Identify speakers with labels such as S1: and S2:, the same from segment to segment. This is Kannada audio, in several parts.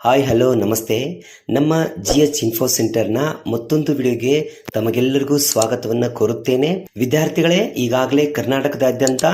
S1: ಹಾಯ್, ಹಲೋ, ನಮಸ್ತೆ. ನಮ್ಮ ಜಿ ಎಚ್ ಇನ್ಫೋ ಸೆಂಟರ್ನ ಮತ್ತೊಂದು ವಿಡಿಯೋಗೆ ತಮಗೆಲ್ಲರಿಗೂ ಸ್ವಾಗತವನ್ನು ಕೋರುತ್ತೇನೆ. ವಿದ್ಯಾರ್ಥಿಗಳೇ, ಈಗಾಗಲೇ ಕರ್ನಾಟಕದಾದ್ಯಂತ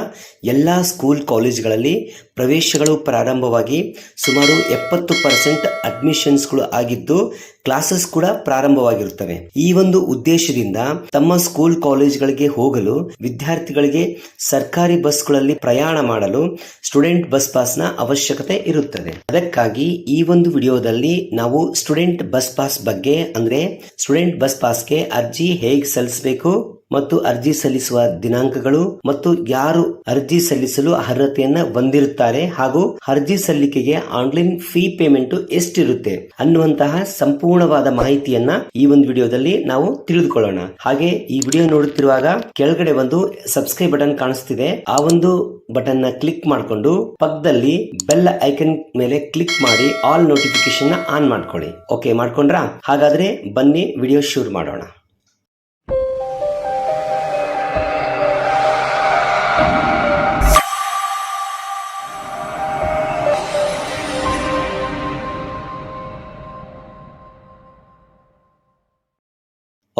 S1: ಎಲ್ಲ ಸ್ಕೂಲ್ ಕಾಲೇಜ್ಗಳಲ್ಲಿ ಪ್ರವೇಶಗಳು ಪ್ರಾರಂಭವಾಗಿ ಸುಮಾರು ಎಪ್ಪತ್ತು ಪರ್ಸೆಂಟ್ ಅಡ್ಮಿಷನ್ಸ್ಗಳು ಆಗಿದ್ದು ಕ್ಲಾಸಸ್ ಕೂಡ ಪ್ರಾರಂಭವಾಗಿರುತ್ತವೆ. ಈ ಒಂದು ಉದ್ದೇಶದಿಂದ ತಮ್ಮ ಸ್ಕೂಲ್ ಕಾಲೇಜ್ಗಳಿಗೆ ಹೋಗಲು, ವಿದ್ಯಾರ್ಥಿಗಳಿಗೆ ಸರ್ಕಾರಿ ಬಸ್ಗಳಲ್ಲಿ ಪ್ರಯಾಣ ಮಾಡಲು ಸ್ಟೂಡೆಂಟ್ ಬಸ್ ಪಾಸ್ನ ಅವಶ್ಯಕತೆ ಇರುತ್ತದೆ. ಅದಕ್ಕಾಗಿ ಈ ಒಂದು ವಿಡಿಯೋದಲ್ಲಿ ನಾವು ಸ್ಟೂಡೆಂಟ್ ಬಸ್ ಪಾಸ್ ಬಗ್ಗೆ, ಅಂದ್ರೆ ಸ್ಟೂಡೆಂಟ್ ಬಸ್ ಪಾಸ್ಗೆ ಅರ್ಜಿ ಹೇಗೆ ಸಲ್ಲಿಸಬೇಕು ಮತ್ತು ಅರ್ಜಿ ಸಲ್ಲಿಸುವ ದಿನಾಂಕಗಳು ಮತ್ತು ಯಾರು ಅರ್ಜಿ ಸಲ್ಲಿಸಲು ಅರ್ಹತೆಯನ್ನ ಹೊಂದಿರುತ್ತಾರೆ ಹಾಗೂ ಅರ್ಜಿ ಸಲ್ಲಿಕೆಗೆ ಆನ್ಲೈನ್ ಫೀ ಪೇಮೆಂಟ್ ಎಷ್ಟಿರುತ್ತೆ ಅನ್ನುವಂತಹ ಸಂಪೂರ್ಣವಾದ ಮಾಹಿತಿಯನ್ನ ಈ ಒಂದು ವಿಡಿಯೋದಲ್ಲಿ ನಾವು ತಿಳಿದುಕೊಳ್ಳೋಣ. ಹಾಗೆ ಈ ವಿಡಿಯೋ ನೋಡುತ್ತಿರುವಾಗ ಕೆಳಗಡೆ ಒಂದು ಸಬ್ಸ್ಕ್ರೈಬ್ ಬಟನ್ ಕಾಣಿಸ್ತಿದೆ. ಆ ಒಂದು ಬಟನ್ನ ಕ್ಲಿಕ್ ಮಾಡಿಕೊಂಡು ಪಕ್ಕದಲ್ಲಿ ಬೆಲ್ ಐಕನ್ ಮೇಲೆ ಕ್ಲಿಕ್ ಮಾಡಿ ಆಲ್ ನೋಟಿಫಿಕೇಶನ್ ಆನ್ ಮಾಡ್ಕೊಳ್ಳಿ. ಓಕೆ ಮಾಡ್ಕೊಂಡ್ರಾ? ಹಾಗಾದ್ರೆ ಬನ್ನಿ ವಿಡಿಯೋ ಶುರು ಮಾಡೋಣ.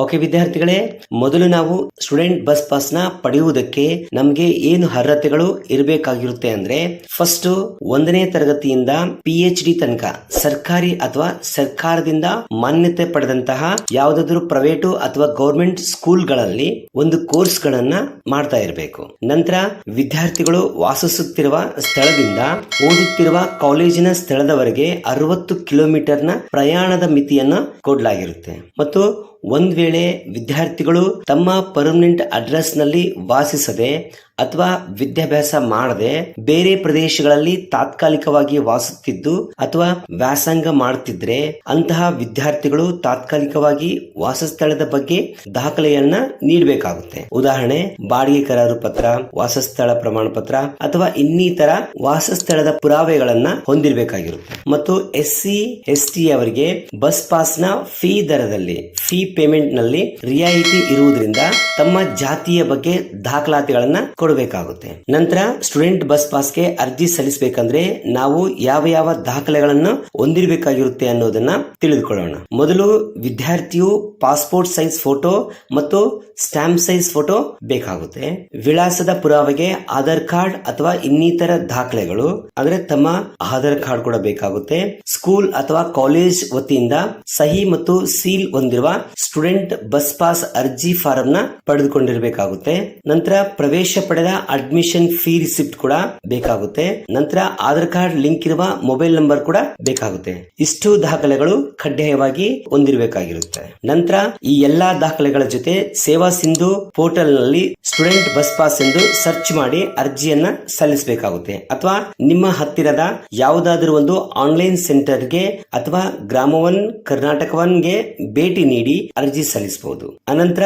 S1: ಓಕೆ ವಿದ್ಯಾರ್ಥಿಗಳೇ, ಮೊದಲು ನಾವು ಸ್ಟೂಡೆಂಟ್ ಬಸ್ ಪಾಸ್ನ ಪಡೆಯುವುದಕ್ಕೆ ನಮಗೆ ಏನು ಅರ್ಹತೆಗಳು ಇರಬೇಕಾಗಿರುತ್ತೆ ಅಂದ್ರೆ, ಫಸ್ಟ್ ಒಂದನೇ ತರಗತಿಯಿಂದ ಪಿ ಎಚ್ ಡಿ ತನಕ, ಸರ್ಕಾರಿ ಅಥವಾ ಸರ್ಕಾರದಿಂದ ಮಾನ್ಯತೆ ಪಡೆದಂತಹ ಯಾವುದಾದ್ರೂ ಪ್ರೈವೇಟು ಅಥವಾ ಗೌರ್ಮೆಂಟ್ ಸ್ಕೂಲ್ಗಳಲ್ಲಿ ಒಂದು ಕೋರ್ಸ್ ಗಳನ್ನ ಮಾಡ್ತಾ ಇರಬೇಕು. ನಂತರ ವಿದ್ಯಾರ್ಥಿಗಳು ವಾಸಿಸುತ್ತಿರುವ ಸ್ಥಳದಿಂದ ಓದುತ್ತಿರುವ ಕಾಲೇಜಿನ ಸ್ಥಳದವರೆಗೆ ಅರವತ್ತು ಕಿಲೋಮೀಟರ್ನ ಪ್ರಯಾಣದ ಮಿತಿಯನ್ನ ಕೊಡಲಾಗಿರುತ್ತೆ. ಮತ್ತು ಒಂದ್ ವೇಳೆ ವಿದ್ಯಾರ್ಥಿಗಳು ತಮ್ಮ ಪರ್ಮನೆಂಟ್ ಅಡ್ರೆಸ್ನಲ್ಲಿ ವಾಸಿಸದೆ ಅಥವಾ ವಿದ್ಯಾಭ್ಯಾಸ ಮಾಡದೆ ಬೇರೆ ಪ್ರದೇಶಗಳಲ್ಲಿ ತಾತ್ಕಾಲಿಕವಾಗಿ ವಾಸುತ್ತಿದ್ದು ಅಥವಾ ವ್ಯಾಸಂಗ ಮಾಡುತ್ತಿದ್ರೆ ಅಂತಹ ವಿದ್ಯಾರ್ಥಿಗಳು ತಾತ್ಕಾಲಿಕವಾಗಿ ವಾಸಸ್ಥಳದ ಬಗ್ಗೆ ದಾಖಲೆಯನ್ನ ನೀಡಬೇಕಾಗುತ್ತೆ. ಉದಾಹರಣೆ, ಬಾಡಿಗೆ ಕರಾರು ಪತ್ರ, ವಾಸಸ್ಥಳ ಪ್ರಮಾಣ ಪತ್ರ ಅಥವಾ ಇನ್ನಿತರ ವಾಸಸ್ಥಳದ ಪುರಾವೆಗಳನ್ನ ಹೊಂದಿರಬೇಕಾಗಿರುತ್ತೆ. ಮತ್ತು ಎಸ್ ಸಿ ಎಸ್ ಟಿ ಅವರಿಗೆ ಬಸ್ ಪಾಸ್ನ ಫೀ ದರದಲ್ಲಿ, ಫೀ ಪೇಮೆಂಟ್ನಲ್ಲಿ ರಿಯಾಯಿತಿ ಇರುವುದರಿಂದ ತಮ್ಮ ಜಾತಿಯ ಬಗ್ಗೆ ದಾಖಲಾತಿಗಳನ್ನ ಕೊಡಬೇಕಾಗುತ್ತೆ. ನಂತರ ಸ್ಟೂಡೆಂಟ್ ಬಸ್ ಪಾಸ್ಗೆ ಅರ್ಜಿ ಸಲ್ಲಿಸಬೇಕಂದ್ರೆ ನಾವು ಯಾವ ಯಾವ ದಾಖಲೆಗಳನ್ನು ಹೊಂದಿರಬೇಕಾಗಿರುತ್ತೆ ಅನ್ನೋದನ್ನ ತಿಳಿದುಕೊಳ್ಳೋಣ. ಮೊದಲು ವಿದ್ಯಾರ್ಥಿಯು ಪಾಸ್ಪೋರ್ಟ್ ಸೈಜ್ ಫೋಟೋ ಮತ್ತು ಸ್ಟ್ಯಾಂಪ್ ಸೈಜ್ ಫೋಟೋ ಬೇಕಾಗುತ್ತೆ. ವಿಳಾಸದ ಪುರಾವೆಗೆ ಆಧಾರ್ ಕಾರ್ಡ್ ಅಥವಾ ಇನ್ನಿತರ ದಾಖಲೆಗಳು, ಅಂದ್ರೆ ತಮ್ಮ ಆಧಾರ್ ಕಾರ್ಡ್ ಕೂಡ ಬೇಕಾಗುತ್ತೆ. ಸ್ಕೂಲ್ ಅಥವಾ ಕಾಲೇಜ್ ವತಿಯಿಂದ ಸಹಿ ಮತ್ತು ಸೀಲ್ ಹೊಂದಿರುವ ಸ್ಟೂಡೆಂಟ್ ಬಸ್ ಪಾಸ್ ಅರ್ಜಿ ಫಾರಂ ನ ಪಡೆದುಕೊಂಡಿರಬೇಕಾಗುತ್ತೆ. ನಂತರ ಪ್ರವೇಶ ಪಡೆದ ಅಡ್ಮಿಷನ್ ಫೀ ರಿಸಿಪ್ಟ್ ಕೂಡ ಬೇಕಾಗುತ್ತೆ. ನಂತರ ಆಧಾರ್ ಕಾರ್ಡ್ ಲಿಂಕ್ ಇರುವ ಮೊಬೈಲ್ ನಂಬರ್ ಕೂಡ ಬೇಕಾಗುತ್ತೆ. ಇಷ್ಟು ದಾಖಲೆಗಳು ಕಡ್ಡಾಯವಾಗಿ ಹೊಂದಿರಬೇಕಾಗಿರುತ್ತೆ. ನಂತರ ಈ ಎಲ್ಲಾ ದಾಖಲೆಗಳ ಜೊತೆ ಸೇವಾ ಸಿಂಧು ಪೋರ್ಟಲ್ನಲ್ಲಿ ಸ್ಟೂಡೆಂಟ್ ಬಸ್ ಪಾಸ್ ಎಂದು ಸರ್ಚ್ ಮಾಡಿ ಅರ್ಜಿಯನ್ನ ಸಲ್ಲಿಸಬೇಕಾಗುತ್ತೆ. ಅಥವಾ ನಿಮ್ಮ ಹತ್ತಿರದ ಯಾವುದಾದರೂ ಒಂದು ಆನ್ಲೈನ್ ಸೆಂಟರ್ಗೆ ಅಥವಾ ಗ್ರಾಮ ಒನ್ ಕರ್ನಾಟಕ ಒನ್ಗೆ ಭೇಟಿ ನೀಡಿ ಅರ್ಜಿ ಸಲ್ಲಿಸಬಹುದು. ಅನಂತರ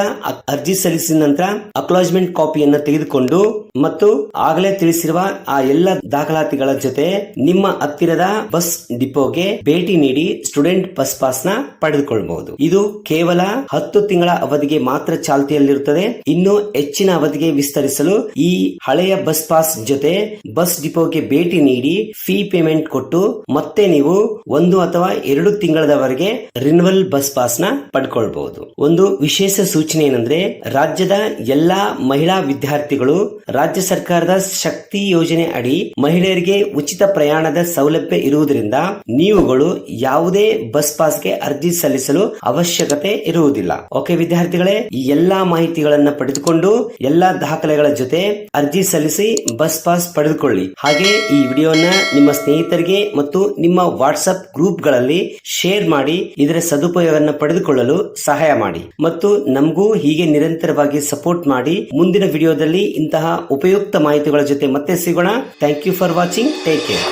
S1: ಅರ್ಜಿ ಸಲ್ಲಿಸಿದ ನಂತರ ಅಕ್ಲಾಜ್ಮೆಂಟ್ ಕಾಪಿಯನ್ನ ತೆಗೆದುಕೊಂಡು ಮತ್ತು ಆಗಲೇ ತಿಳಿಸಿರುವ ಆ ಎಲ್ಲ ದಾಖಲಾತಿಗಳ ಜೊತೆ ನಿಮ್ಮ ಹತ್ತಿರದ ಬಸ್ ಡಿಪೋಗೆ ಭೇಟಿ ನೀಡಿ ಸ್ಟೂಡೆಂಟ್ ಬಸ್ ಪಾಸ್ನ ಪಡೆದುಕೊಳ್ಳಬಹುದು. ಇದು ಕೇವಲ ಹತ್ತು ತಿಂಗಳ ಅವಧಿಗೆ ಮಾತ್ರ ಚಾಲ್ತಿಯಲ್ಲಿರುತ್ತದೆ. ಇನ್ನು ಹೆಚ್ಚಿನ ಅವಧಿಗೆ ವಿಸ್ತರಿಸಲು ಈ ಹಳೆಯ ಬಸ್ ಪಾಸ್ ಜೊತೆ ಬಸ್ ಡಿಪೋಗೆ ಭೇಟಿ ನೀಡಿ ಫೀ ಪೇಮೆಂಟ್ ಕೊಟ್ಟು ಮತ್ತೆ ನೀವು ಒಂದು ಅಥವಾ ಎರಡು ತಿಂಗಳವರೆಗೆ ರಿನ್ವಲ್ ಬಸ್ ಪಾಸ್ನ ಪಡ್ಕೊಳ್ಬಹುದು. ಒಂದು ವಿಶೇಷ ಸೂಚನೆ ಏನಂದ್ರೆ, ರಾಜ್ಯದ ಎಲ್ಲಾ ಮಹಿಳಾ ವಿದ್ಯಾರ್ಥಿಗಳು ರಾಜ್ಯ ಸರ್ಕಾರದ ಶಕ್ತಿ ಯೋಜನೆ ಅಡಿ ಮಹಿಳೆಯರಿಗೆ ಉಚಿತ ಪ್ರಯಾಣದ ಸೌಲಭ್ಯ ಇರುವುದರಿಂದ ನೀವುಗಳು ಯಾವುದೇ ಬಸ್ ಪಾಸ್ಗೆ ಅರ್ಜಿ ಸಲ್ಲಿಸಲು ಅವಶ್ಯಕತೆ ಇರುವುದಿಲ್ಲ. ಓಕೆ ವಿದ್ಯಾರ್ಥಿಗಳೇ, ಈ ಎಲ್ಲಾ ಮಾಹಿತಿಗಳನ್ನ ಪಡೆದುಕೊಂಡು ಎಲ್ಲಾ ದಾಖಲೆಗಳ ಜೊತೆ ಅರ್ಜಿ ಸಲ್ಲಿಸಿ ಬಸ್ ಪಾಸ್ ಪಡೆದುಕೊಳ್ಳಿ. ಹಾಗೆ ಈ ವಿಡಿಯೋನ ನಿಮ್ಮ ಸ್ನೇಹಿತರಿಗೆ ಮತ್ತು ನಿಮ್ಮ ವಾಟ್ಸ್ಆಪ್ ಗ್ರೂಪ್ಗಳಲ್ಲಿ ಶೇರ್ ಮಾಡಿ, ಇದರ ಸದುಪಯೋಗವನ್ನು ಪಡೆದುಕೊಳ್ಳಲು ಸಹಾಯ ಮಾಡಿ. ಮತ್ತು ನಮಗೂ ಹೀಗೆ ನಿರಂತರವಾಗಿ ಸಪೋರ್ಟ್ ಮಾಡಿ ಮುಂದಿನ ವಿಡಿಯೋದಲ್ಲಿ ಇಂತಹ ಉಪಯುಕ್ತ ಮಾಹಿತಿಗಳ ಜೊತೆ ಮತ್ತೆ ಸಿಗೋಣ. Thank you for watching take care